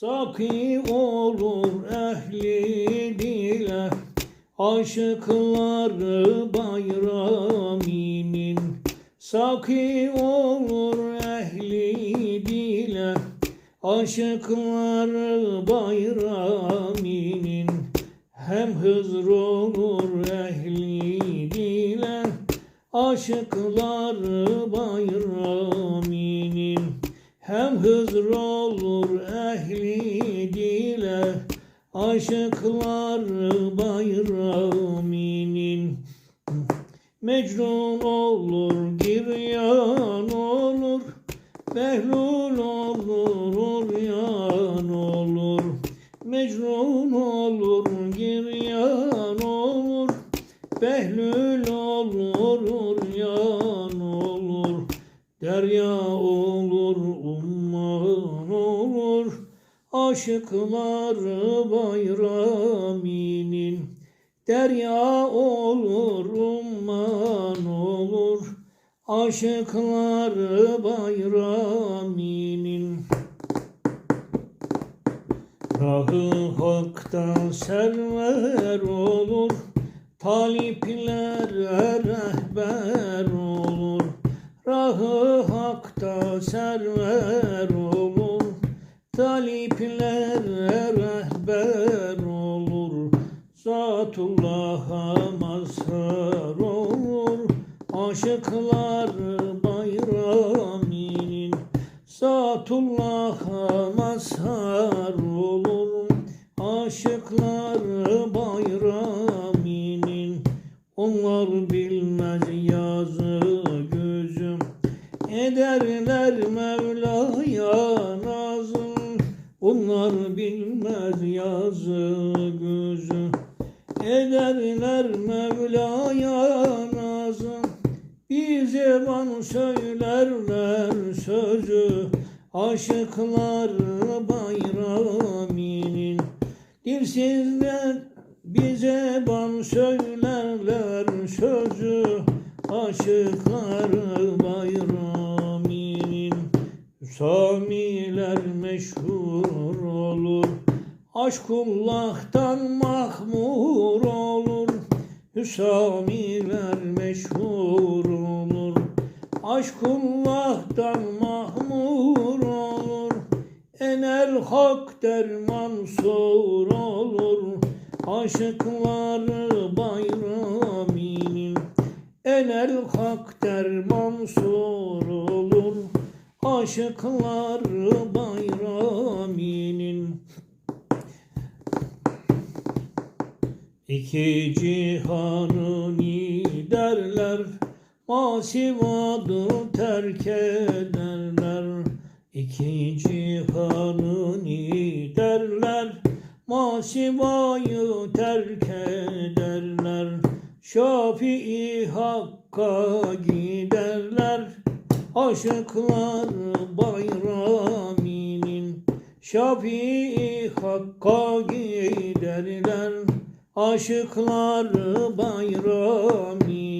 Saki olur ehli dile Aşıkları bayraminin. Saki olur ehli dile Aşıkları bayraminin. Hem hızır olur ehli dile Aşıkları Hem hızır olur ehli dile Aşıkları bayraminin Mecnun olur, giryan olur Behlul olur, uryan olur. Mecnun olur, giryan olur Behlül olur, uryan olur. Derya olur Aşıkları bayraminin Derya olur, umman olur. Aşıkları bayraminin Rahı hakta server olur. Taliplere rehber olur. Rahı hakta server Taliplere rehber olur Zatullah'a mazhar olur. Aşıklar bayraminin Zatullah'a mazhar olur. Aşıklar bayraminin Onlar bilmez bilmez yazı gözü Ederler Mevla'ya nazım Bir zaman söylerler sözü Aşıklar bayraminin. Dilsizler bize ban söylerler sözü Aşıklar bayraminin. Samiler meşhur Aşkullah'tan mahmur olur Hüsamiler meşhur olur. Aşkullah'tan mahmur olur Enel hak dermansur olur. Aşıkları bayraminin Enel hak dermansur olur. Aşıkları bayraminin İki cihanı derler Masivadı terk ederler. İki cihanı derler Masivayı terk ederler. Şafii Hakk'a giderler Aşıklar bayraminin. Şafii Hakk'a giderler Aşıklar bayraminin